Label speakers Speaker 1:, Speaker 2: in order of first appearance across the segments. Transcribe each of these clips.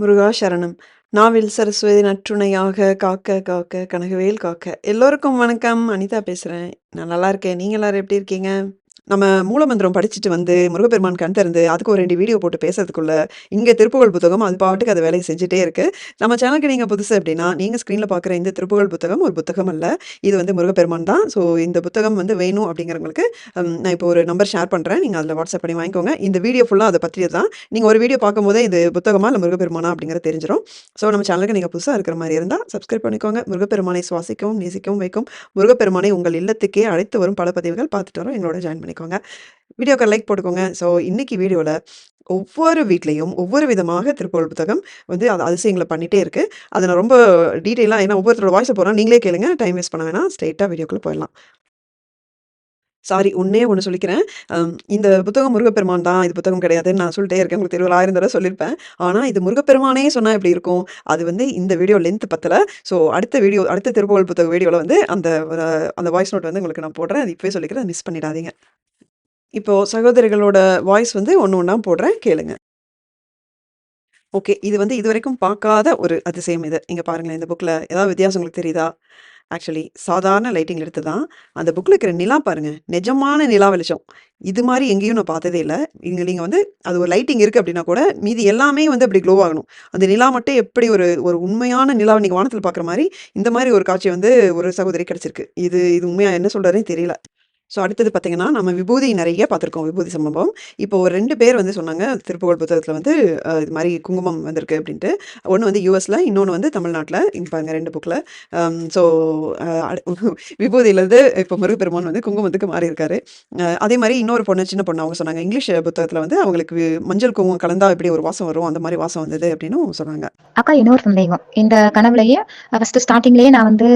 Speaker 1: முருகா சரணம். நாவில் சரஸ்வதி நற்றுணையாக காக்க காக்க கனகவேல் காக்க. எல்லோருக்கும் வணக்கம். அனிதா பேசுகிறேன் நான் நல்லா இருக்கேன். நீங்கள் எல்லாரும் எப்படி இருக்கீங்க? நம்ம மூலமந்திரம் படிச்சுட்டு வந்து முருகப்பெருமான் கண் திறந்து, அதுக்கு ஒரு ரெண்டு வீடியோ போட்டு பேசுறதுக்குள்ள, இங்கே திருப்புகழ் புத்தகம் அது பாட்டுக்கு அது வேலையை செஞ்சுட்டே இருக்கு. நம்ம சேனலுக்கு நீங்க புதுசு அப்படின்னா, நீங்க ஸ்க்ரீனில் பார்க்குற இந்த திருப்புகழ் புத்தகம் ஒரு புத்தகம் அல்ல. இது வந்து முருகப்பெருமான் தான். ஸோ இந்த புத்தகம் வந்து வேணும் அப்படிங்கிறவங்களுக்கு, நான் இப்போ ஒரு நம்பர் ஷேர் பண்றேன். நீங்க அதில் வாட்ஸ்அப் பண்ணி வாங்கிக்கோங்க. இந்த வீடியோ ஃபுல்லாக அதை பற்றியது தான். நீங்க ஒரு வீடியோ பார்க்கும்போதே இது புத்தகமா இல்லை முருகப்பெருமானா அப்படிங்கிற தெரிஞ்சிடும் ஸோ நம்ம சேனலுக்கு நீங்க புதுசாக இருக்கிற மாதிரி இருந்தால் சப்ஸ்கிரைப் பண்ணிக்கோங்க. முருகப்பெருமானை சுவாசிக்கவும், நேசிக்கவும் வைக்கும். முருகப்பெருமானை உங்கள் இல்லத்துக்கே அழைத்து வரும் பல பதிவுகள் பார்த்துட்டு வரோம். எங்களோட ஜாயின் பண்ணிக்கோங்க. வீடியோக்கு லைக் போட்டுக்கோங்க. ஸோ இன்னைக்கு வீடியோவில் ஒவ்வொரு வீட்லேயும் ஒவ்வொரு விதமாக திருப்புகழ் புத்தகம் வந்து அது அதிசயங்களை பண்ணிகிட்டே இருக்கு. அதை நான் ரொம்ப டீட்டெயிலா ஏன்னா ஒவ்வொருத்தரோட வாய்ஸை போகிறோம் நீங்களே கேளுங்க. டைம் வேஸ்ட் பண்ண வேணாம். ஸ்ட்ரெயிட்டாக வீடியோக்குள்ளே போயிடலாம். சாரி ஒண்ணே ஒன்று சொல்லிக்கிறேன். இந்த புத்தகம் முருகப்பெருமான் தான். இது புத்தகம் கிடையாதுன்னு நான் சொல்லிட்டே இருக்கேன். உங்களுக்கு தெருவில் ஆயிரம் தடவை சொல்லியிருப்பேன். ஆனால் இது முருகப்பெருமானே சொன்னால் எப்படி இருக்கும்? அது வந்து இந்த வீடியோ லென்த் பத்தல. ஸோ அடுத்த வீடியோ அடுத்த திருப்புகழ் புத்தக வீடியோவில் வந்து அந்த அந்த வாய்ஸ் நோட் வந்து உங்களுக்கு நான் போடுறேன். அது இப்போயே சொல்லிக்கிறேன். மிஸ் பண்ணிடாதீங்க. இப்போ சகோதரிகளோட வாய்ஸ் வந்து ஒன்று ஒன்றா போடுறேன். கேளுங்க. ஓகே. இது வந்து இதுவரைக்கும் பார்க்காத ஒரு அதிசயம் இது. இங்கே பாருங்களேன் இந்த புக்கில் ஏதாவது வித்தியாசம் உங்களுக்கு தெரியுதா? ஆக்சுவலி சாதாரண லைட்டிங் எடுத்து தான். அந்த புக்கில் இருக்கிற நிலா பாருங்கள் நிஜமான நிலா வெளிச்சம். இது மாதிரி எங்கேயும் நான் பார்த்ததே இல்லை இங்கே நீங்கள் வந்து அது ஒரு லைட்டிங் இருக்குது அப்படின்னா கூட, மீதி எல்லாமே வந்து அப்படி க்ளோ ஆகணும். அந்த நிலா மட்டும் எப்படி ஒரு ஒரு உண்மையான நிலா நீங்கள் வானத்தில் பார்க்குற மாதிரி இந்த மாதிரி ஒரு காட்சி வந்து ஒரு சகோதரி கிடச்சிருக்கு இது இது உண்மையாக என்ன சொல்கிறதுன்னு தெரியல. ஸோ அடுத்தது பார்த்தீங்கன்னா, நம்ம விபூதி நிறைய பார்த்துருக்கோம். விபூதி சம்பவம். இப்போ ஒரு ரெண்டு பேர் வந்து சொன்னாங்க. திருப்புகழ் புத்தகத்தில் வந்து இது மாதிரி குங்குமம் வந்திருக்கு அப்படின்ட்டு. ஒன்று வந்து யுஎஸ்ல, இன்னொன்னு வந்து தமிழ்நாட்டில் இங்க பாருங்க ரெண்டு புக்கில் ஸோ விபூதியிலேருந்து இப்போ முருகப்பெருமான் வந்து குங்குமத்துக்கு மாறியிருக்காரு. இருக்காரு அதே மாதிரி இன்னொரு பொண்ணு, சின்ன பொண்ணு அவங்க சொன்னாங்க. இங்கிலீஷ் புத்தகத்தில் வந்து அவங்களுக்கு மஞ்சள் குங்குமம் கலந்தா எப்படி ஒரு வாசம் வரும், அந்த மாதிரி வாசம் வந்தது அப்படின்னு சொன்னாங்க.
Speaker 2: அக்கா இன்னொரு சந்தேகம். இந்த கனவுலயே ஃபஸ்ட்டு ஸ்டார்டிங்லேயே நான் வந்து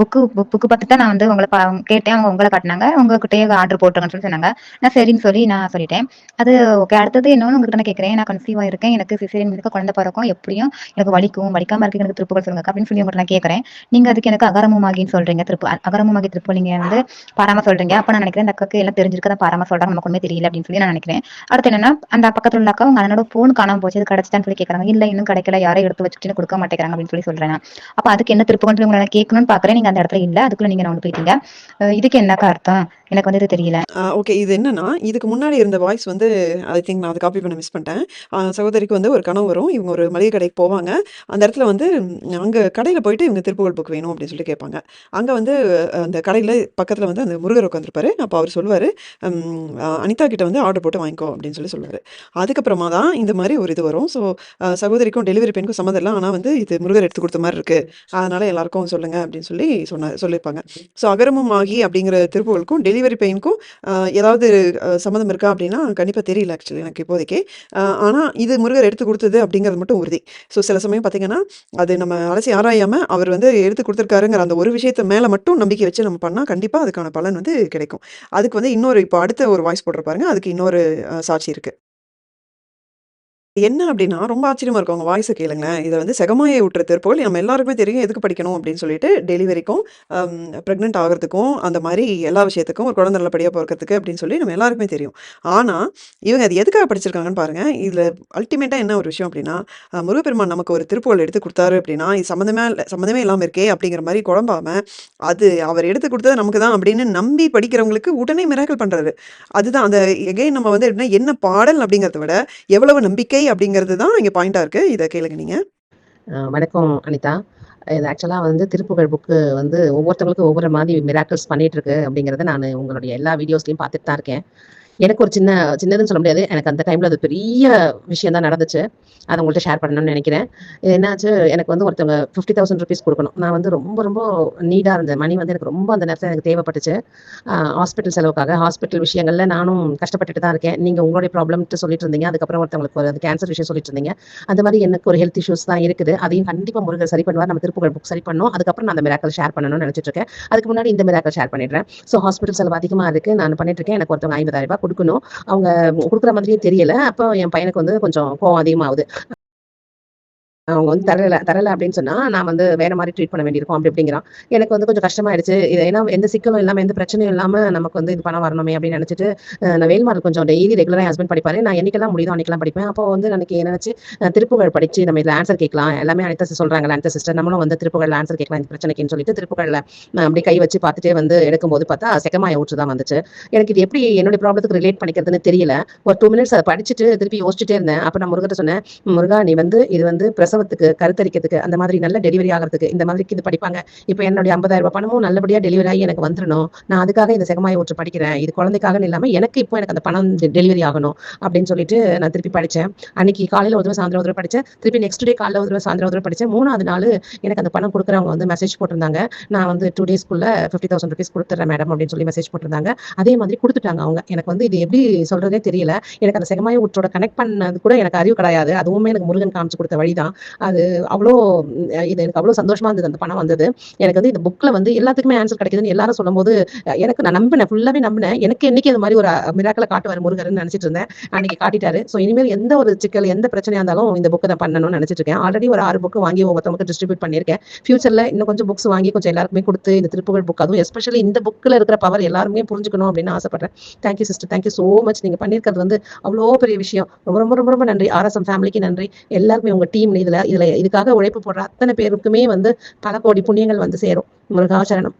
Speaker 2: புக்கு புக்கு பார்த்துட்டு தான் நான் வந்து உங்களை பா கேட்டேன். அவங்க உங்களை காட்டினாங்க உங்ககிட்டயே ஆர்டர் போட்டுருங்கன்னு சொல்லி சொன்னாங்க. நான் சரின்னு சொல்லி நான் சொல்லிட்டேன். அது ஓகே. அடுத்தது இன்னொன்னு உங்ககிட்ட நான் கேட்கிறேன். நான் கன்சீவா இருக்கேன். எனக்கு சிசேரியன் இருக்க குழந்தை பிறக்கும் எப்படியும் எனக்கு வலிக்கும். வலிக்காம இருக்கு எனக்கு திருப்புகள் சொல்லுங்க அப்படின்னு சொல்லி உங்ககிட்ட நான் கேட்கறேன் நீங்க அதுக்கு எனக்கு அகரமுமாகின்னு சொல்றீங்க. திருப்பு அகரமுமாகி திருப்பு நீங்க வந்து பாராம சொல்றீங்க. அப்ப நான் நினைக்கிறேன் இந்த அக்காக்கு எல்லாம் தெரிஞ்சிருக்கு. பாராம சொல்றாங்க. நமக்கு ஒண்ணுமே தெரியல அப்படின்னு சொல்லி நான் நினைக்கிறேன். அடுத்து என்னன்னா, அந்த பக்கத்துல உள்ள அக்கா உங்க அண்ணனோட ஃபோன் காணாம போச்சு. அது கிடைச்சிட்டான்னு சொல்லி கேட்கறாங்க. இல்ல இன்னும் கிடைக்கல. யாரும் எடுத்து வச்சுட்டு கொடுக்க மாட்டேங்கிறாங்க அப்படின்னு சொல்லி சொல்றேன் அப்போ அப்ப அதுக்கு என்ன திருப்புகள் சொல்லி உங்கள கேட்கணும்னு பார்க்கிறேன். நீங்க அந்த இடத்துல இல்ல. அதுக்குள்ள நீங்க நான் போயிட்டீங்க. இதுக்கு என்னக்கா அர்த்தம்? எனக்கு வந்து இது தெரியல.
Speaker 1: ஓகே. இது என்னன்னா, இதுக்கு முன்னாடி இருந்த வாய்ஸ் வந்து ஐ திங்க் நான் அதை காப்பி பண்ண மிஸ் பண்ணிட்டேன். சகோதரிக்கு வந்து ஒரு கனவு வரும். இவங்க ஒரு மளிகை கடைக்கு போவாங்க. அந்த இடத்துல வந்து அங்க கடையில போயிட்டு இவங்க திருப்புகழ் புக் வேணும் அப்படின்னு சொல்லி கேட்பாங்க. அங்க வந்து அந்த கடையில பக்கத்துல வந்து அந்த முருகர் உட்காந்துருப்பாரு. அப்போ அவர் சொல்லுவார் அனிதா கிட்ட வந்து ஆர்டர் போட்டு வாங்கிக்கோ அப்படின்னு சொல்லி சொல்லுவார் அதுக்கப்புறமா தான் இந்த மாதிரி ஒரு இது வரும். ஸோ சகோதரிக்கும் டெலிவரி பெண்ணுக்கும் சம்மந்தம் இல்லை ஆனா வந்து இது முருகர் எடுத்து கொடுத்த மாதிரி இருக்கு. அதனால எல்லாருக்கும் சொல்லுங்க அப்படின்னு சொல்லி சொன்ன சொல்லியிருப்பாங்க. ஸோ அகரமும் ஆகி அப்படிங்கிற திருப்புகழுக்கும், டெலிவரி பெயினுக்கும் ஏதாவது சம்மந்தம் இருக்கா அப்படின்னா, கண்டிப்பாக தெரியல ஆக்சுவலி எனக்கு இப்போதைக்கு. ஆனால் இது முருகர் எடுத்து கொடுத்தது அப்படிங்கிறது மட்டும் உறுதி. ஸோ சில சமயம் பார்த்தீங்கன்னா, அது நம்ம அலசி ஆராயாமல் அவர் வந்து எடுத்து கொடுத்துருக்காருங்கிற அந்த ஒரு விஷயத்தை மேலே மட்டும் நம்பிக்கை வச்சு நம்ம பண்ணால் கண்டிப்பாக அதுக்கான பலன் வந்து கிடைக்கும். அதுக்கு வந்து இன்னொரு இப்போ அடுத்த ஒரு வாய்ஸ் போட்டிருப்பாருங்க அதுக்கு இன்னொரு சாட்சி இருக்குது என்ன அப்படின்னா, ரொம்ப ஆச்சரியமா இருக்கும். அவங்க வாய்ஸை கேளுங்களேன். இதை வந்து செகமாயை விட்டுற திருப்போல் நம்ம எல்லாருக்குமே தெரியும். எதுக்கு படிக்கணும் அப்படின்னு சொல்லிட்டு, டெலிவரிக்கும், ப்ரெக்னென்ட் ஆகிறதுக்கும் அந்த மாதிரி எல்லா விஷயத்துக்கும், ஒரு குழந்தை நல்லபடியா பொறக்கறதுக்கு அப்படின்னு சொல்லி நம்ம எல்லாருக்குமே தெரியும். ஆனால் இவங்க அது எதுக்காக படிச்சிருக்காங்கன்னு பாருங்க. இதில் அல்டிமேட்டாக என்ன ஒரு விஷயம் அப்படின்னா, முருகப்பெருமான் நமக்கு ஒரு திருப்போல் எடுத்து கொடுத்தாரு அப்படின்னா, இது சம்மந்தமே இல்ல சம்மந்தமே இல்லாமல் இருக்கே அப்படிங்கிற மாதிரி குழம்பாம, அது அவர் எடுத்து கொடுத்தது நமக்கு தான் அப்படின்னு நம்பி படிக்கிறவங்களுக்கு உடனே மிராக்கிள் பண்ணுறாரு அதுதான் அந்த எகைன் நம்ம வந்து எப்படின்னா, என்ன பாடல் அப்படிங்கிறத விட, எவ்வளவு நம்பிக்கை அப்படிங்கிறது தான் இங்க பாயிண்ட்டா இருக்கு. இத கேளுங்க
Speaker 3: நீங்கள் வணக்கம் அனிதா. இது ஆக்சுவலா வந்து திருப்புகழ் புக்கு வந்து ஒவ்வொருத்தவங்களுக்கும் ஒவ்வொரு மாதிரி மிராக்கிள்ஸ் பண்ணிட்டுருக்கு அப்படிங்கிறத நானு உங்களுடைய எல்லா வீடியோஸ்லயும் பார்த்துட்டு தான் இருக்கேன். எனக்கு ஒரு சின்ன சின்னதுன்னு சொல்ல முடியாது. எனக்கு அந்த டைம்ல அது பெரிய விஷயம் தான் நடந்துச்சு. அதை உங்கள்ட்ட ஷேர் பண்ணணும்னு நினைக்கிறேன் இது என்னாச்சு, எனக்கு வந்து ஒருத்தவங்க ஃபிஃப்டி தௌசண்ட் ருபீஸ் கொடுக்கணும் நான் வந்து ரொம்ப ரொம்ப நீடா இருந்தேன். மணி வந்து எனக்கு ரொம்ப அந்த நேரத்தில் எனக்கு தேவைப்பட்டுச்சு. ஹாஸ்பிட்டல் செலவுக்காக. ஹாஸ்பிட்டல் விஷயங்கள்ல நானும் கஷ்டப்பட்டுட்டு தான் இருக்கேன். நீங்க உங்களுடைய ப்ராப்ளம் சொல்லிட்டு இருந்தீங்க. அதுக்கப்புறம் ஒருத்தவங்களுக்கு ஒரு கேன்சர் விஷயம் சொல்லிட்டு இருந்தீங்க. அந்த மாதிரி எனக்கு ஒரு ஹெல்த் இஷ்யூஸ் தான் இருக்குது. அதையும் கண்டிப்பா முருகர் சரி பண்ணுவார். நம்ம திருப்புகழ் புக் சரி பண்ணணும். அதுக்கப்புறம் நான் அந்த மிராக்கள் ஷேர் பண்ணணும்னு நெனைச்சிட்டு இருக்கேன். அதுக்கு முன்னாடி இந்த மிராக்கள் ஷேர் பண்ணிடுறேன். ஸோ ஹாஸ்பிட்டல் செலவு அதிகமா இருக்கு. நான் பண்ணிட்டு இருக்கேன். எனக்கு ஒருத்தவங்க ₹50,000 கொடுக்கணும் அவங்க குடுக்குற மாதிரியே தெரியல. அப்போ என் பையனுக்கு வந்து கொஞ்சம் கோவம் அதிகமாகுது. அவங்க வந்து தரல தரல அப்படின்னு சொன்னா நான் வந்து வேற மாதிரி ட்ரீட் பண்ண வேண்டியிருக்கும் அப்படி அப்படிங்கிறான் எனக்கு வந்து கொஞ்சம் கஷ்டமாயிடுச்சு. இது ஏன்னா எந்த சிக்கலும் இல்லாம எந்த பிரச்சனையும் இல்லாம நமக்கு வந்து இது பணம் வரணுமே அப்படின்னு நினைச்சிட்டு நான் வேல்மாரல் கொஞ்சம் டெய்லி ரெகுலரா ஹஸ்பண்ட் படிப்பாரு. நான் என்னைக்கெல்லாம் முடியுதோ அன்னைக்கெல்லாம் படிப்பேன். அப்போ வந்து எனக்கு என்ன நினைச்சு அஹ் திருப்புகழ் படிச்சு நம்ம இதுல ஆன்சர் கேட்கலாம். எல்லாமே அனிதா சொல்றாங்க அனிதா சிஸ்டர் நம்மளும் வந்து திருப்புகழ்ல ஆன்சர் கேட்கலாம் இந்த பிரச்சனைக்குன்னு சொல்லிட்டு திருப்புகழ்ல நான் அப்படி கை வச்சு பார்த்துட்டே வந்து எடுக்கும்போது பார்த்தா செகமாய ஊற்று தான் வந்துச்சு. எனக்கு இது எப்படி என்னுடைய ப்ராப்ளத்துக்கு ரிலேட் பண்ணிக்கிறதுன்னு தெரியல. ஒரு டூ மினிட்ஸ் அதை படிச்சுட்டு திருப்பி யோசிச்சுட்டே இருந்தேன். அப்ப நான் முருகட்ட சொன்னேன் முருகா நீ வந்து இது வந்து பிரசவத்துக்கு கருத்தரிக்கிறதுக்கு அந்த மாதிரி நல்ல டெலிவரி ஆகிறதுக்கு இந்த மாதிரி இது படிப்பாங்க. இப்போ என்னுடைய ஐம்பதாயிரம் ரூபாய் பணமும் நல்லபடியா டெலிவரி ஆகி எனக்கு வந்துடணும் நான் அதுக்காக இந்த செகமாய ஊற்று படிக்கிறேன். இது குழந்தைக்காக இல்லாம எனக்கு இப்போ எனக்கு அந்த பணம் டெலிவரி ஆகணும் அப்படின்னு சொல்லிட்டு நான் திருப்பி படித்தேன் அன்னைக்கு காலையில் ஒரு தடவை சாயந்தரம் ஒரு தடவை திருப்பி நெக்ஸ்ட் டே காலைல ஒரு தடவை சாயந்தரம் ஒரு தடவை மூணாவது நாள் எனக்கு அந்த பணம் கொடுக்குறவங்க வந்து மெசேஜ் போட்டிருந்தாங்க. நான் வந்து டூ டேஸ்க்குள்ள ஃபிஃப்டி தௌசண்ட் ருபீஸ் கொடுத்துட்றேன் மேடம் அப்படின்னு சொல்லி மெசேஜ் போட்டிருந்தாங்க. அதே மாதிரி கொடுத்துட்டாங்க அவங்க. எனக்கு வந்து இது எப்படி சொல்றதே தெரியல. எனக்கு அந்த செகமாய ஊற்றோட கனெக்ட் பண்ணது கூட எனக்கு அறிவு கிடையாது. அதுவுமே எனக்கு முருகன் காமிச்சு கொடுத்த வழிதான். அது அவ்வளோ இது எனக்கு அவ்வளோ சந்தோஷமா இருந்தது அந்த பணம் வந்தது. எனக்கு வந்து இந்த புக்ல வந்து எல்லாத்துக்குமே ஆன்சர் கிடைக்குதுன்னு எல்லாரும் சொல்லும்போது எனக்கு நான் நம்பினேன் ஃபுல்லாவே நம்பினேன். எனக்கு என்னைக்கு அது மாதிரி ஒரு மிராக்கலை காட்டுவார் முருகர்னு நினைச்சிட்டு இருந்தேன். அன்னைக்கு காட்டிட்டாரு. ஸோ இனிமேல் எந்த ஒரு சிக்கல் எந்த பிரச்சனையா இருந்தாலும் இந்த புக்கை நான் பண்ணணும்னு நினைச்சிட்டு இருக்கேன். ஆல்ரெடி ஒரு ஆறு புக்கு வாங்கி ஒவ்வொருத்தவங்க டிஸ்ட்ரிபியூட் பண்ணியிருக்கேன். ஃபியூச்சர்ல இன்னும் கொஞ்சம் புக்ஸ் வாங்கி கொஞ்சம் எல்லாருக்குமே கொடுத்து இந்த திருப்புகழ் புக் அதுவும் எஸ்பெஷலி இந்த புக்கில் இருக்கிற பவர் எல்லாருமே புரிஞ்சுக்கணும் அப்படின்னு ஆசைப்படுறேன். Thank you sister thank you so much நீங்க பண்ணியிருக்கிறது வந்து அவ்வளோ பெரிய விஷயம். ரொம்ப ரொம்ப ரொம்ப ரொம்ப நன்றி ஆர்எஸ்எம் ஃபேமிலிக்கு நன்றி. எல்லாருமே உங்க டீம் இதுல இதுல இதுக்காக உழைப்பு போடுற அத்தனை பேருக்குமே வந்து பல கோடி புண்ணியங்கள் வந்து சேரும். முருகாசரணம்.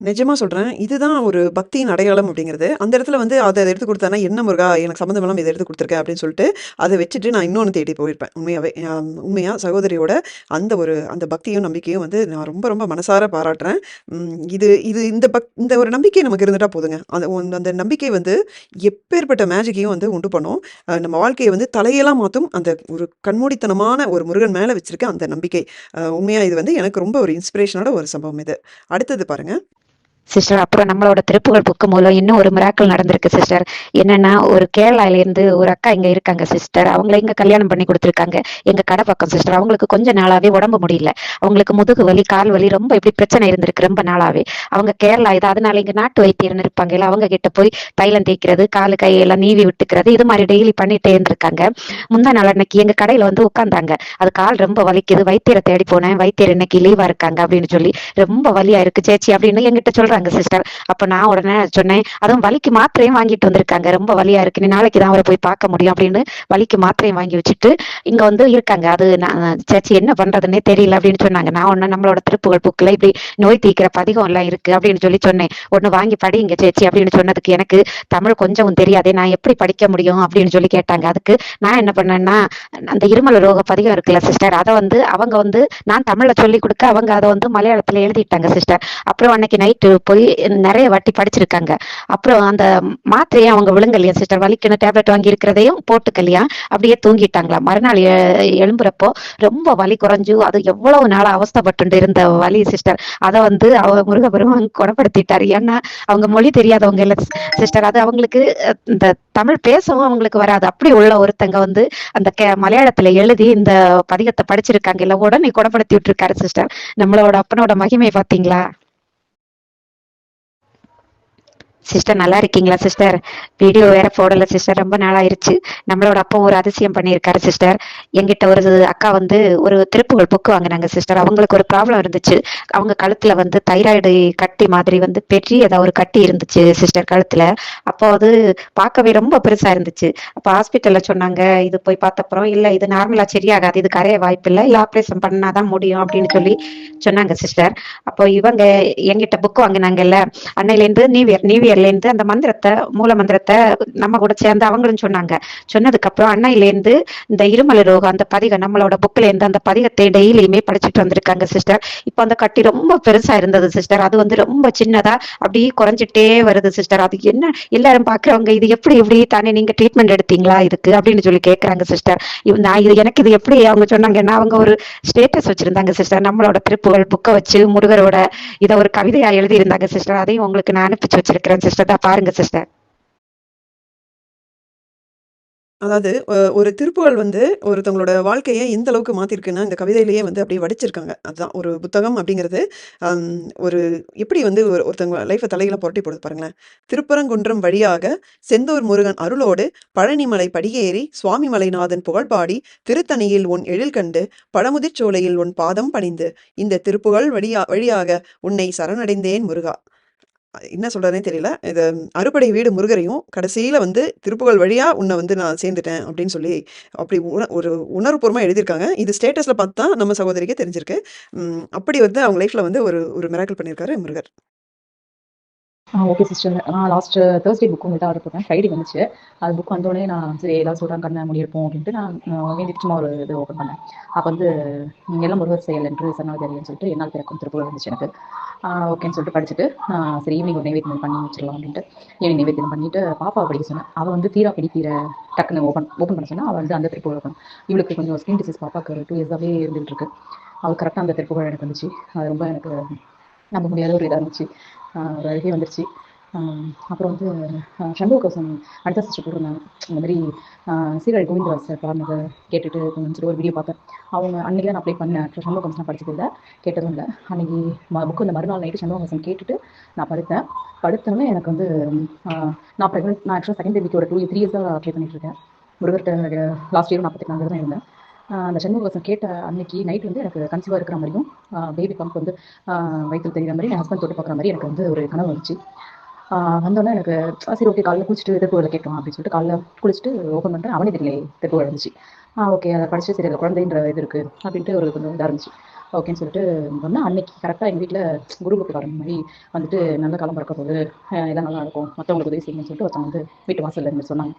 Speaker 1: நிஜமா சொல்கிறேன் இதுதான் ஒரு பக்தியின் அடையாளம் அப்படிங்கிறது. அந்த இடத்துல வந்து அதை எடுத்து கொடுத்தானா "என்ன முருகா எனக்கு சம்மந்தம் இல்லாமல் இதை எடுத்து கொடுத்துருக்கேன் அப்படின்னு சொல்லிட்டு, அதை வச்சுட்டு நான் இன்னொன்று தேடி போயிருப்பேன். உண்மையாகவே உண்மையாக சகோதரியோட அந்த ஒரு அந்த பக்தியும், நம்பிக்கையும் வந்து நான் ரொம்ப ரொம்ப மனசார பாராட்டுறேன். இது இது இந்த பக் இந்த ஒரு நம்பிக்கை நமக்கு இருந்துட்டா போதுங்க. அந்த ஒன் அந்த நம்பிக்கை வந்து எப்பேர்ப்பட்ட மேஜிக்கையும் வந்து உண்டு பண்ணும். நம்ம வாழ்க்கையை வந்து தலையெல்லாம் மாற்றும் அந்த ஒரு கண்மூடித்தனமான ஒரு முருகன் மேலே வச்சிருக்க அந்த நம்பிக்கை. உண்மையாக இது வந்து எனக்கு ரொம்ப ஒரு இன்ஸ்பிரேஷனோட ஒரு சம்பவம் இது. அடுத்தது பாருங்கள்
Speaker 4: சிஸ்டர் அப்புறம் நம்மளோட திருப்புகள் புக்கு மூலம் இன்னும் ஒரு மிராக்கள் நடந்திருக்கு சிஸ்டர் என்னன்னா ஒரு கேரளால இருந்து ஒரு அக்கா இங்க இருக்காங்க சிஸ்டர் அவங்கள இங்க கல்யாணம் பண்ணி கொடுத்துருக்காங்க. எங்க கடை பக்கம் சிஸ்டர் அவங்களுக்கு கொஞ்ச நாளாவே உடம்பு முடியல. அவங்களுக்கு முதுகு வலி கால் வலி ரொம்ப இப்படி பிரச்சனை இருந்திருக்கு ரொம்ப நாளாவே. அவங்க கேரளா இது அதனால இங்க நாட்டு வைத்தியர்னு இருப்பாங்க இல்ல அவங்க கிட்ட போய் தைலம் தேய்க்கிறது காலு கையெல்லாம் நீவி விட்டுக்கிறது இது மாதிரி டெய்லி பண்ணிட்டே இருந்திருக்காங்க. முந்தா நாள் அன்னைக்கு எங்க கடையில வந்து உட்காந்தாங்க அது கால் ரொம்ப வலிக்குது வைத்தியரை தேடி போனேன் வைத்தியர் இன்னைக்கு லீவா இருக்காங்க அப்படின்னு சொல்லி. ரொம்ப வலியா இருக்கு சேச்சி அப்படின்னு எங்கிட்ட சொல்றாங்க சிஸ்டர் அப்ப நான் உடனே சொன்னேன் அதுவும் வலிக்கு மாத்திரையும் வாங்கிட்டு வந்திருக்காங்க. ரொம்ப வலியா இருக்கு. நீ நாளைக்கு தான் அவரை போய் பார்க்க முடியும் அப்படின்னு வலிக்கு மாத்திரையும் வாங்கி வச்சுட்டு இங்க வந்து இருக்காங்க. அது நான் சேச்சி என்ன பண்றதுன்னே தெரியல அப்படின்னு சொன்னாங்க. நான் ஒண்ணு நம்மளோட திருப்புகழ் புக்கில் இப்படி நோய் தீக்கிற பதிகம் எல்லாம் இருக்கு அப்படின்னு சொல்லி சொன்னேன். ஒண்ணு வாங்கி படிங்க சேச்சி அப்படின்னு சொன்னதுக்கு எனக்கு தமிழ் கொஞ்சம் தெரியாதே நான் எப்படி படிக்க முடியும் அப்படின்னு சொல்லி கேட்டாங்க. அதுக்கு நான் என்ன பண்ணேன்னா அந்த இருமல் ரோக பதிகம் இருக்குல்ல சிஸ்டர் அதை வந்து அவங்க வந்து நான் தமிழ்ல சொல்லி கொடுக்க அவங்க அதை வந்து மலையாளத்துல எழுதிட்டாங்க சிஸ்டர் அப்புறம் அன்னைக்கு நைட்டு போய் நிறைய வாட்டி படிச்சிருக்காங்க. அப்புறம் அந்த மாத்திரையை அவங்க விழுங்கலையா சிஸ்டர் வலிக்கணும் டேப்லெட் வாங்கி இருக்கிறதையும் போட்டுக்கலையா? அப்படியே தூங்கிட்டாங்களா? மறுநாள் எ- எழும்புறப்போ ரொம்ப வலி குறைஞ்சு அது எவ்வளவு நாளா அவஸ்தப்பட்டு இருந்த வலி சிஸ்டர் அதை வந்து அவ முருகபெருமான் குணப்படுத்திட்டாரு. ஏன்னா அவங்க மொழி தெரியாதவங்க இல்ல சிஸ்டர் அது அவங்களுக்கு இந்த தமிழ் பேசவும் அவங்களுக்கு வராது. அப்படி உள்ள ஒருத்தங்க வந்து அந்த கே- மலையாளத்துல எழுதி இந்த பதிகத்தை படிச்சிருக்காங்க இல்ல உடனே குணப்படுத்தி விட்டுருக்காரு சிஸ்டர் நம்மளோட அப்பனோட மகிமை பாத்தீங்களா சிஸ்டர் நல்லா இருக்கீங்களா சிஸ்டர் வீடியோ வேற போடல சிஸ்டர் ரொம்ப நாளாயிருச்சு. நம்மளோட அப்பா ஒரு அதிசயம் பண்ணியிருக்காரு சிஸ்டர் எங்கிட்ட ஒரு அக்கா வந்து ஒரு திருப்புகள் புக்கு வாங்கினாங்க சிஸ்டர் அவங்களுக்கு ஒரு ப்ராப்ளம் இருந்துச்சு. அவங்க கழுத்துல வந்து தைராய்டு கட்டி மாதிரி வந்து பெரியதா ஒரு கட்டி இருந்துச்சு சிஸ்டர் கழுத்துல. அப்போ அது பார்க்கவே ரொம்ப பெருசா இருந்துச்சு. அப்போ ஹாஸ்பிட்டல்ல சொன்னாங்க இது போய் பார்த்தப்பறம் இல்ல இது நார்மலா சரியாகாது. இது கரைய வாய்ப்பு இல்லை இல்ல ஆப்ரேஷன் பண்ணாதான் முடியும் அப்படின்னு சொல்லி சொன்னாங்க சிஸ்டர் அப்போ இவங்க எங்கிட்ட புக் வாங்கினாங்கல்ல அன்னையிலேருந்து நீ நியூ இயர் அந்த மந்திரத்தை மூல மந்திரத்தை நம்ம கூட சேர்ந்து அவங்களும் சொன்னாங்க. சொன்னதுக்கு அப்புறம் அன்னையில இருந்து இந்த இருமல ரோகம் அந்த பதிகம் நம்மளோட புக்ல இருந்து அந்த பதிகத்தை டெய்லியுமே படிச்சுட்டு வந்திருக்காங்க சிஸ்டர் இப்போ அந்த கட்டி ரொம்ப பெருசா இருந்தது சிஸ்டர் அது வந்து ரொம்ப சின்னதா அப்படியே குறைஞ்சிட்டே வருது சிஸ்டர் அது என்ன எல்லாரும் பாக்குறவங்க இது எப்படி எப்படி தானே நீங்க ட்ரீட்மெண்ட் எடுத்தீங்களா இதுக்கு அப்படின்னு சொல்லி கேக்குறாங்க சிஸ்டர் நான் இது எனக்கு இது எப்படி? அவங்க சொன்னாங்கன்னா அவங்க ஒரு ஸ்டேட்டஸ் வச்சிருந்தாங்க சிஸ்டர் நம்மளோட திருப்புகள் புக்கை வச்சு முருகரோட இதை ஒரு கவிதையா எழுதி இருந்தாங்க சிஸ்டர் அதையும் உங்களுக்கு நான் அனுப்பிச்சு வச்சிருக்கிறேன் சிஸ்டர் தான் பாருங்க சிஸ்டர்
Speaker 1: அதாவது ஒரு திருப்புகழ் வந்து ஒருத்தவங்களோட வாழ்க்கையை எந்த அளவுக்கு மாத்திருக்குன்னா, இந்த கவிதையிலேயே வந்து அப்படியே வடிச்சிருக்காங்க. அதுதான் ஒரு புத்தகம் அப்படிங்கிறது, ஒரு எப்படி வந்து ஒரு ஒருத்தவங்க லைஃப்பை தலையில புரட்டி போடுது பாருங்களேன். "திருப்பரங்குன்றம் வழியாக செந்தூர் முருகன் அருளோடு பழனிமலை படியேறி சுவாமிமலைநாதன் மலைநாதன் புகழ்பாடி திருத்தணியில் உன் எழில் கண்டு பழமுதிர்ச்சோலையில் உன் பாதம் பணிந்து இந்த திருப்புகழ் வழியா வழியாக உன்னை சரணடைந்தேன் முருகா." என்ன சொல்றதுன்னே தெரியல. இது அறுபடை வீடு முருகரையும் கடைசியில் வந்து திருப்புகழ் வழியாக உன்னை வந்து நான் சேர்ந்துட்டேன் அப்படின்னு சொல்லி அப்படி உண ஒரு உணர்வுபூர்வமாக எழுதியிருக்காங்க. இது ஸ்டேட்டஸ்ல பார்த்தா நம்ம சகோதரிக்கே தெரிஞ்சிருக்கு. அப்படி வந்து அவங்க லைஃப்ல வந்து ஒரு ஒரு மிராக்கல் பண்ணியிருக்காரு முருகர்.
Speaker 5: Okay sister. நான் லாஸ்ட் தேர்ஸ்டே புக் உங்கள்கிட்ட ஆர்டர் போட்டேன். ஃப்ரைடே வந்துச்சு. அது புக் வந்தோடனே நான் சரி ஏதாவது சொல்கிறாங்க கண்ண முடியிருப்போம் அப்படின்ட்டு நான் வேண்டிட்டு சும்மா ஒரு இது ஓப்பன் பண்ணேன். அப்போ வந்து எல்லாம் முருகர் செயல் என்று சரணாகதின்னு சொல்லிட்டு என்னால் பிறக்கும் திருப்பூர் வந்துச்சு எனக்கு. ஓகேன்னு சொல்லிட்டு படிச்சுட்டு நான் சரி ஈவினிங் ஒரு நைவேத்தியம் பண்ணி வச்சிடலாம் அப்படின்ட்டு ஈவினிங் நைவேத்தியம் பண்ணிட்டு பாப்பா படிக்க சொன்னேன். அவள் வந்து தீரா பிடிக்கிற டக்குன்னு ஓப்பன் ஓப்பன் பண்ண சொன்னால் அவள் வந்து அந்த திருப்பூர் ஓப்பன் இவளுக்கு கொஞ்சம் ஸ்கின் டிசீஸ் பாப்பாவுக்கு டூ இயர்ஸாகவே இருந்துகிட்டு இருக்கு. அவள் கரெக்டாக அந்த திருப்புகழ் எனக்கு வந்துச்சு. அது ரொம்ப எனக்கு நம்ப முடியாத ஒரு இதாக இருந்துச்சு. ஒரு அழுகையே வந்துருச்சு. அப்புறம் வந்து அ அடுத்த சிஸ்டர் போட்டிருந்தாங்க. இந்த மாதிரி சீரழி கோவிந்தராஜ் சார் பாடினதை கேட்டுட்டு இருக்கணும்னு சொல்லி ஒரு வீடியோ பார்த்தேன். அவங்க அன்னைக்கு நான் அப்ளை பண்ணேன். ஆக்சுவலா சண்முக கவசம் நான் கேட்டதும் இல்லை அன்னைக்கு புக்கு புக் இந்த மறுநாள் நைட்டு சண்முக கேட்டுட்டு நான் படுத்தேன். படுத்தோனே எனக்கு வந்து நான் ப்ரெக்னென்ட் நான் ஆக்சுவலாக செகண்ட் பேபிக்கு ஒரு டூ த்ரீ இயர்ஸாக அப்ளை பண்ணிட்டு இருக்கேன். முருகர்கிட்ட லாஸ்ட் இயர் 48 நாள் தான் இருந்தேன். அந்த சண்முகவசம் கேட்ட அன்னைக்கு நைட் வந்து எனக்கு கன்சீவா இருக்கிற மாதிரியும் பேபி பம்ப் வந்து வயிற்று வயித்துல மாதிரி என் ஹஸ்பண்ட் தொட்டு பார்க்குற மாதிரி எனக்கு வந்து ஒரு கனவு வந்துச்சு. வந்தோடனே எனக்கு சரி ஓகே காலைல குளிச்சுட்டு திருப்புகழ கேட்கலாம் அப்படின்னு சொல்லிட்டு காலைல குளிச்சுட்டு ஓப்பன் பண்ணுறேன் அவனே தெரியல திருப்புகழ் இருந்துச்சு. ஆ ஓகே அதை படிச்சு சரி அதுல குழந்தைன்ற இது இருக்குது அப்படின்ட்டு ஒரு கொஞ்சம் இதாக இருந்துச்சு. ஓகேன்னு சொல்லிட்டு வந்தா அன்னைக்கு கரெக்டாக எங்கள் வீட்டில் குரு பகவான் மாதிரி வந்துட்டு நல்ல காலம் பிறக்க போது எல்லாம் நல்லா இருக்கும் மற்றவங்களுக்கு உதவி செய்யுங்கன்னு சொல்லிட்டு ஒருத்தவங்க வந்து வீட்டு வாசலில் இருந்து சொன்னாங்க.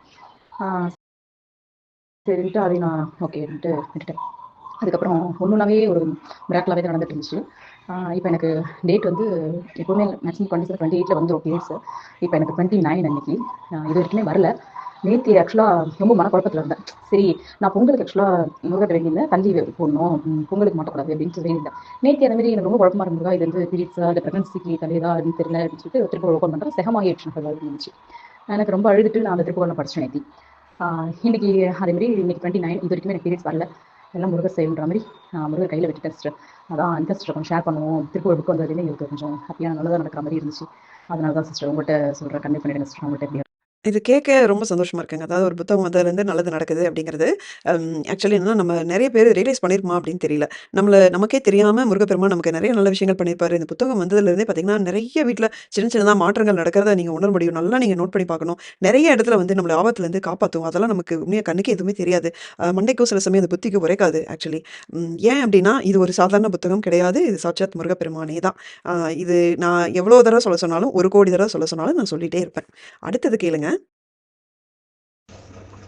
Speaker 5: சரின்ட்டு அதையும் நான் ஓகே அப்படின்ட்டு விட்டுட்டேன். அதுக்கப்புறம் ஒன்றுனாவே ஒரு மிராக்கலாகவே தான் நடந்துட்டு இருந்துச்சு. இப்போ எனக்கு டேட் வந்து எப்பவுமே மேக்ஸிமம் 27, 28ல வந்துரும் பீரியட்ஸ். இப்போ எனக்கு 29 அன்னைக்கு. இது வரைக்குமே வரல. நேற்று ஆக்சுவலாக ரொம்ப மனக்குழப்பத்தில் இருந்தேன். சரி நான் பொங்கலுக்கு ஆக்சுவலாக முருகர்ட்ட வேண்டியிருந்தேன். கஞ்சி போகணும் போடணும். பொங்கலுக்கு மாட்டக்கூடாது அப்படின்னு சொல்லி வேண்டியிருந்தேன். நேற்று அந்த மாதிரி எனக்கு ரொம்ப குழப்பமாக இருந்ததா இது வந்து பீரியட்ஸா இல்லை பிரெக்னன்சிக்கு தலையதா அப்படின்னு தெரியல அப்படின்னு சொல்லிட்டு திருப்பூர் ஓப்பன் பண்ணுறேன் செகமாகிடுச்சு எனக்கு இருந்துச்சு. எனக்கு ரொம்ப அழுதுட்டு நான் அந்த திருப்பூரில் படித்தேன் நேற்று இன்னைக்கு அதே மாதிரி இன்னைக்கு 29 இதுவரைக்குமே எனக்கு பீரியட்ஸ் வரல. எல்லாம் முருகர் செய்யுன்ற மாதிரி நான் முருகர் கையில் விட்டுட்டேன் சிஸ்டர். அதான் அனிதா சிஸ்டர் கொஞ்சம் ஷேர் பண்ணுவோம். திருப்பூர் புக் வந்ததுலேருந்து எங்களுக்கு கொஞ்சம் ஹாப்பியாக நல்லதாக நடக்கிற மாதிரி இருந்துச்சு. அதனால தான் சிஸ்டர் உங்கள்கிட்ட சொல்கிறேன் கண்டிப்பாக பண்ணிடுங்க சிஸ்டர் உங்கள்கிட்ட எப்படி
Speaker 1: இது கேட்க ரொம்ப சந்தோஷமா இருக்குங்க. அதாவது ஒரு புத்தகம் வந்ததுலேருந்து நல்லது நடக்குது அப்படிங்கிறது. அம் ஆக்சுவலி என்னன்னா நம்ம நெறைய பேர் ரியலைஸ் பண்ணியிருப்போமா அப்படின்னு தெரியல. நம்மள நமக்கே தெரியாம முருகப்பெருமான் நமக்கு நெறைய நல்ல விஷயங்கள் பண்ணியிருப்பாரு. இந்த புத்தகம் வந்ததுலேருந்தே பார்த்தீங்கன்னா, நெறைய வீட்ல சின்ன சின்னதா மாற்றங்கள் நடக்கிறத நீங்க உணர முடியும். நல்லா நீங்க நோட் பண்ணி பார்க்கணும். நெறைய இடத்துல வந்து நம்மள ஆபத்துலேருந்து காப்பாத்தும். அதெல்லாம் நமக்கு உண்மையா கண்ணுக்கு எதுவுமே தெரியாது. அ மண்டைக்கும் சில சமயம் அந்த புத்திக்கு உரைக்காது ஆக்சுவலி. ம் ஏன் அப்படின்னா, இது ஒரு சாதாரண புத்தகம் கிடையாது. இது சாட்சாத் முருகப்பெருமானே தான். அ இது நான் எவ்வளோ தடவ சொல்ல சொன்னாலும், ஒரு கோடி தடவ சொல்ல சொன்னாலும் நான் சொல்லிட்டே இருப்பேன். அடுத்தது கேளுங்க.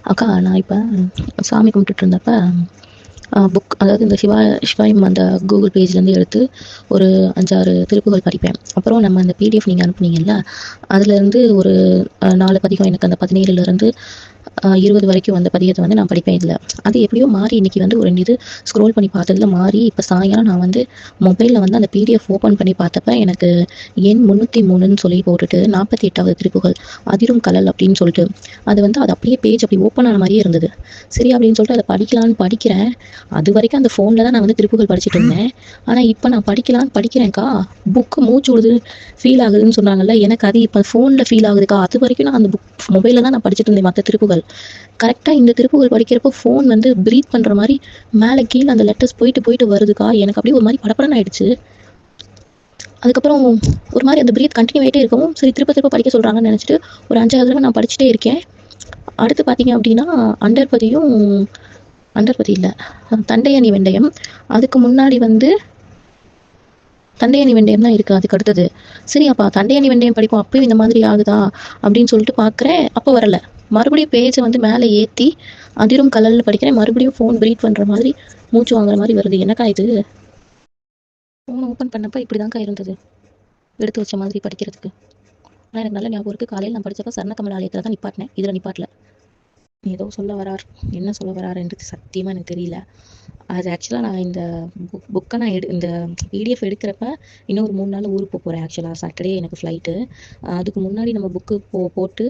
Speaker 6: அக்கா நான் இப்போ சாமி கும்பிட்டுட்டு இருந்தப்ப புக் அதாவது இந்த சிவா சிவாயம் அந்த கூகுள் பேஜ்லேருந்து எடுத்து ஒரு அஞ்சாறு திருப்புகள் படிப்பேன். அப்புறம் நம்ம அந்த பிடிஎஃப் நீங்கள் அனுப்புனீங்கல்ல அதுலேருந்து ஒரு நாலு பதிகம் எனக்கு அந்த பதினேழுலேருந்து இருபது வரைக்கும் வந்த பதிகத்தை வந்து நான் படிப்பேன் இதில். அது எப்படியோ மாறி இன்னைக்கு வந்து ஒரு இது ஸ்க்ரோல் பண்ணி பார்த்ததுல மாறி இப்போ சாயங்காலம் நான் வந்து மொபைலில் வந்து அந்த பிடிஎஃப் ஓப்பன் பண்ணி பார்த்தப்ப எனக்கு எண் முந்நூற்றி மூணுன்னு சொல்லி போட்டுட்டு நாற்பத்தி எட்டாவது திருப்புகள் அதிரும் கலல் அப்படின்னு சொல்லிட்டு அது வந்து அது அப்படியே பேஜ் அப்படி ஓப்பன் ஆன மாதிரியே இருந்தது. சரி அப்படின்னு சொல்லிட்டு அதை படிக்கலான்னு படிக்கிறேன். அது வரைக்கும் அந்த ஃபோனில் தான் நான் வந்து திருப்புகள் படிச்சுட்டு இருந்தேன். ஆனால் இப்போ நான் படிக்கலான்னு படிக்கிறேன்க்கா. புக்கு மூச்சு விடுது ஃபீல் ஆகுதுன்னு சொன்னாங்கல்ல எனக்கு அது இப்போ ஃபோனில் ஃபீல் ஆகுதுக்கா. அது வரைக்கும் நான் அந்த புக் மொபைலில் தான் நான் படிச்சுட்டு இருந்தேன் மற்ற திருப்புகள். கரெக்டாக இந்த திருப்புகள் படிக்கிறப்போ ஃபோன் வந்து ப்ரீத் பண்ணுற மாதிரி மேலே கீழே அந்த லெட்டர்ஸ் போயிட்டு போயிட்டு வருதுக்கா. எனக்கு அப்படியே ஒரு மாதிரி படப்படம் ஆயிடுச்சு. அதுக்கப்புறம் ஒரு மாதிரி அந்த ப்ரீத் கண்டினியூ ஆகிட்டே இருக்கவும் சரி திருப்ப திருப்ப படிக்க சொல்கிறாங்கன்னு நினச்சிட்டு ஒரு அஞ்சாவது தடவை நான் படிச்சுட்டே இருக்கேன். அடுத்து பார்த்தீங்க அப்படின்னா அண்டர்பதியும் அண்டர்பதி இல்லை தண்டையணி வெந்தயம் அதுக்கு முன்னாடி வந்து தண்டையணி வெந்தயம் தான் இருக்குது அதுக்கு அடுத்தது சரி அப்பா தண்டையணி வெந்தயம் படிப்போம். அப்பயும் இந்த மாதிரி ஆகுதா? அப்படின்னு சொல்லிட்டு பார்க்குறேன் அப்போ வரல. மறுபடியும் பேஜை வந்து மேலே ஏற்றி அதிரும் கலரில் படிக்கிறேன். மறுபடியும் ஃபோன் பிரீட் பண்ணுற மாதிரி மூச்சு வாங்குற மாதிரி வருது. என்னக்கா இது? ஃபோன் ஓப்பன் பண்ணப்போ இப்படி தான்க்கா இருந்தது. எடுத்து வச்ச மாதிரி படிக்கிறதுக்கு. ஆனால் எனக்கு நல்ல ஞாபகம் இருக்குது காலையில் நான் படித்தப்போ சரணக்கமல் ஆலயத்தில் தான் நிப்பாட்டினேன். இதில் நிப்பாட்டல. ஏதோ சொல்ல வரார். என்ன சொல்ல வராருன்றது சத்தியமாக எனக்கு தெரியல. அது ஆக்சுவலாக நான் இந்த புக் புக்கை நான் எடு இந்த பிடிஎஃப் எடுக்கிறப்ப இன்னும் ஒரு மூணு நாள் ஊருக்கு போகிறேன் ஆக்சுவலாக சாட்டர்டே எனக்கு ஃப்ளைட்டு அதுக்கு முன்னாடி நம்ம புக்கு போ போட்டு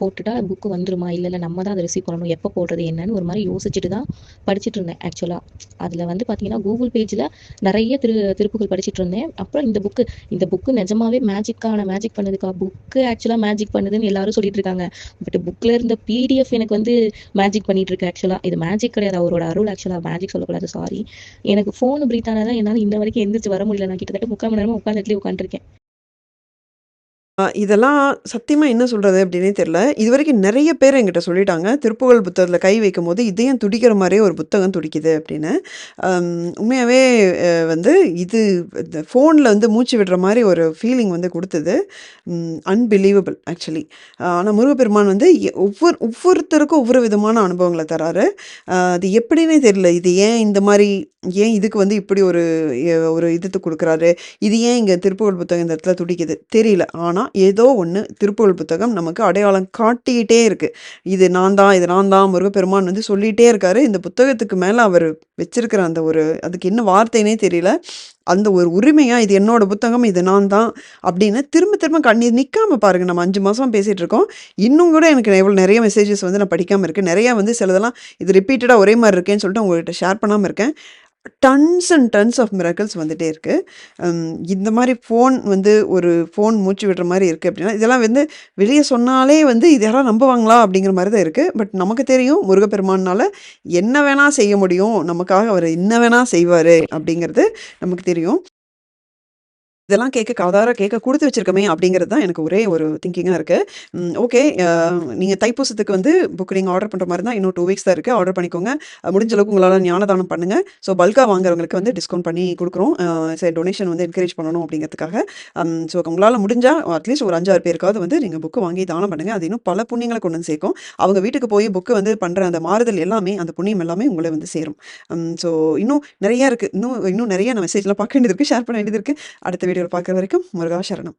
Speaker 6: போட்டுட்டா புக்கு வந்துருமா? இல்லை இல்லை நம்ம தான் அதை ரிசீவ் பண்ணணும். எப்போ போடுறது என்னன்னு ஒரு மாதிரி யோசிச்சுட்டு தான் படிச்சுட்டு இருந்தேன் ஆக்சுவலாக அதில் வந்து பார்த்தீங்கன்னா கூகுள் பேஜில் நிறைய திரு திருப்புகள் படிச்சுட்டு இருந்தேன். அப்புறம் இந்த புக்கு இந்த புக்கு நிஜமாவே மேஜிக்கான மேஜிக் பண்ணுதுக்கா? புக்கு ஆக்சுவலாக மேஜிக் பண்ணுதுன்னு எல்லாரும் சொல்லிட்டு இருக்காங்க. பட் புக்கில் இருந்த பிடிஎஃப் எனக்கு வந்து மேஜிக் பண்ணிட்டு இருக்கு ஆக்சுவலா இது மேஜிக் கிடையாது. அவரோட அருள் ஆக்சுவலா மேஜிக் சொல்லக்கூடாது. சாரி எனக்கு ஃபோன் பிரீத் ஆனதான் என்னால் இந்த வரைக்கும் எந்திரிச்சு வர முடியல. நான் கிட்டத்தட்ட முக்கால் மணி நேரமா உட்காந்து இடத்துல உட்காந்துருக்கேன்
Speaker 1: இதெல்லாம் சத்தியமாக என்ன சொல்கிறது அப்படின்னே தெரியல. இதுவரைக்கும் நிறைய பேர் என்கிட்ட சொல்லிட்டாங்க. திருப்புகழ் புத்தகத்தில் கை வைக்கும்போது, இதயம் துடிக்கிற மாதிரியே ஒரு புத்தகம் துடிக்குது அப்படின்னு. உண்மையாகவே வந்து இது இந்த ஃபோனில் வந்து மூச்சு விடுற மாதிரி ஒரு ஃபீலிங் வந்து கொடுத்தது அன்பிலீவபிள் ஆக்சுவலி. ஆனால் முருகப்பெருமான் வந்து எ ஒவ்வொரு ஒவ்வொருத்தருக்கும் ஒவ்வொரு விதமான அனுபவங்களை தராரு. அது எப்படின்னே தெரியல. இது ஏன் இந்த மாதிரி ஏன் இதுக்கு வந்து இப்படி ஒரு ஒரு இதுக்கு கொடுக்குறாரு இது ஏன் இங்கே திருப்புகழ் புத்தகம் இந்த இடத்துல துடிக்குது? தெரியல. ஆனால் ஏதோ ஒன்று திருப்புகழ் புத்தகம் நமக்கு அடையாளம் காட்டிக்கிட்டே இருக்குது இது நான் தான், இது நான் தான் முருகப்பெருமான் வந்து சொல்லிகிட்டே இருக்காரு. இந்த புத்தகத்துக்கு மேலே அவர் வச்சிருக்கிற அந்த ஒரு அதுக்கு என்ன வார்த்தைனே தெரியல. அந்த ஒரு உரிமையாக இது என்னோட புத்தகம், இது நான் தான் அப்படின்னு திரும்ப திரும்ப கண்ணீர் நிற்காமல் பாருங்க. நம்ம அஞ்சு மாதம் பேசிகிட்டு இருக்கோம். இன்னும் கூட எனக்கு எவ்வளோ நிறைய மெசேஜஸ் வந்து நான் படிக்காமல் இருக்கேன். நிறையா வந்து சிலதெல்லாம் இது ரிப்பீட்டடாக ஒரே மாதிரி இருக்கேன்னு சொல்லிட்டு உங்கள்கிட்ட ஷேர் பண்ணாமல் இருக்கேன். Tons and tons of miracles வந்துகிட்டே இருக்குது இந்த மாதிரி ஃபோன் வந்து ஒரு ஃபோன் மூச்சு விடுற மாதிரி இருக்குது அப்படின்னா, இதெல்லாம் வந்து வெளியே சொன்னாலே வந்து இது யாராவது நம்புவாங்களா? அப்படிங்கிற மாதிரி தான் இருக்குது பட் நமக்கு தெரியும் முருகப்பெருமானால் என்ன வேணால் செய்ய முடியும். நமக்காக அவர் என்ன வேணால் செய்வார் அப்படிங்கிறது நமக்கு தெரியும். இதெல்லாம் கேட்க காதார கேட்க கொடுத்து வச்சிருக்கோமே அப்படிங்கிறது தான் எனக்கு ஒரே ஒரு திங்கிங்காக இருக்குது ஓகே. நீங்கள் தைப்பூசத்துக்கு வந்து புக் நீங்கள் ஆர்டர் பண்ணுற மாதிரி தான் இன்னும் டூ வீக்ஸ் தான் இருக்குது ஆர்டர் பண்ணிக்கோங்க. முடிஞ்ச அளவுக்கு உங்களால் ஞானதானம் பண்ணுங்கள் ஸோ பல்காக வாங்குறவங்களுக்கு வந்து டிஸ்கவுண்ட் பண்ணி கொடுக்குறோம் சரி டொனேஷன் வந்து என்கரேஜ் பண்ணணும் அப்படிங்கிறதுக்காக. ஸோ உங்களால் முடிஞ்சால் அட்லீஸ்ட் ஒரு 5, 6 பேருக்காவது வந்து நீங்கள் புக்கு வாங்கி தானம் பண்ணுங்கள் அது இன்னும் பல புண்ணியங்களை கொண்டு வந்து சேர்க்கும். அவங்க வீட்டுக்கு போய் புக்கு வந்து பண்ணுற அந்த மாறுதல் எல்லாமே அந்த புண்ணியம் எல்லாமே உங்களை வந்து சேரும். ஸோ இன்னும் நிறையா இருக்குது இன்னும் இன்னும் நிறைய நான் மெசேஜ்லாம் பார்க்க வேண்டியது இருக்குது ஷேர் பண்ண வேண்டியது இருக்குது அடுத்த வீடியோல பார்க்குற வரைக்கும் முருகா சரணம்.